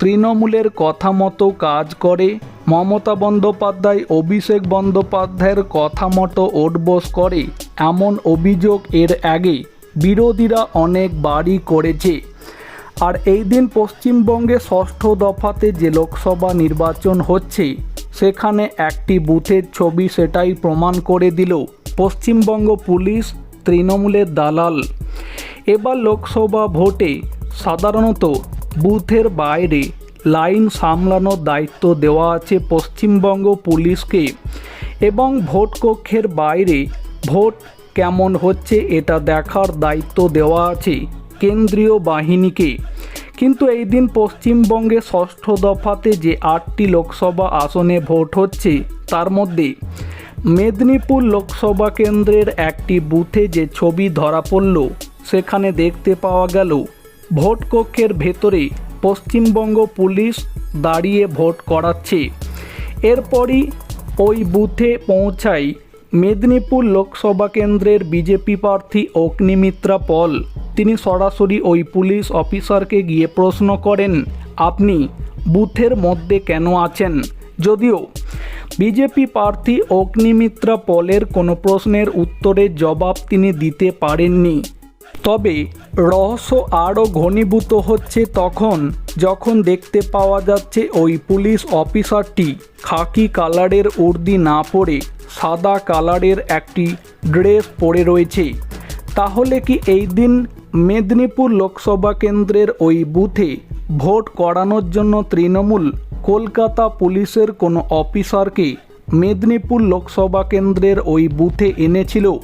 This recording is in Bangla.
তৃণমূলের কথা মতো কাজ করে, মমতা বন্দ্যোপাধ্যায়, অভিষেক বন্দ্যোপাধ্যায়ের কথা মতো ওটবোস করে। এমন অভিযোগ এর আগে বিরোধীরা অনেক বাড়ি করেছে। আর এই দিন পশ্চিমবঙ্গে ষষ্ঠ দফাতে যে লোকসভা নির্বাচন হচ্ছে, সেখানে একটি বুথের ছবি সেটাই প্রমাণ করে দিল পশ্চিমবঙ্গ পুলিশ তৃণমূলের দালাল। এবার লোকসভা ভোটে সাধারণত বুথের বাইরে লাইন সামলানোর দায়িত্ব দেওয়া আছে পশ্চিমবঙ্গ পুলিশকে এবং ভোট কক্ষের বাইরে ভোট কেমন হচ্ছে এটা দেখার দায়িত্ব দেওয়া আছে কেন্দ্রীয় বাহিনীকে। কিন্তু এই দিন পশ্চিমবঙ্গে ষষ্ঠ দফাতে যে আটটি লোকসভা আসনে ভোট হচ্ছে, তার মধ্যে মেদিনীপুর লোকসভা কেন্দ্রের একটি বুথে যে ছবি ধরা পড়ল, সেখানে দেখতে পাওয়া গেল ভোট কক্ষের ভেতরে পশ্চিমবঙ্গ পুলিশ দাঁড়িয়ে ভোট করাচ্ছে। এরপরই ওই বুথে পৌঁছায় মেদিনীপুর লোকসভা কেন্দ্রের বিজেপি প্রার্থী অগ্নিমিত্রা পল। তিনি সরাসরি ওই পুলিশ অফিসারকে গিয়ে প্রশ্ন করেন, আপনি বুথের মধ্যে কেন আছেন? যদিও বিজেপি প্রার্থী অগ্নিমিত্রা পলের কোনো প্রশ্নের উত্তরের জবাব তিনি দিতে পারেননি। তবে রহস্য আরও ঘনীভূত হচ্ছে তখন যখন দেখতে পাওয়া যাচ্ছে ওই পুলিশ অফিসারটি খাকি কালারের উর্দি না পরে সাদা কালারের একটি ড্রেস পরে রয়েছে। তাহলে কি এই দিন মেদিনীপুর লোকসভা কেন্দ্রের ওই বুথে ভোট করানোর জন্য তৃণমূল কলকাতা পুলিশের কোনো অফিসারকে মেদিনীপুর লোকসভা কেন্দ্রের ওই বুথে এনেছিল?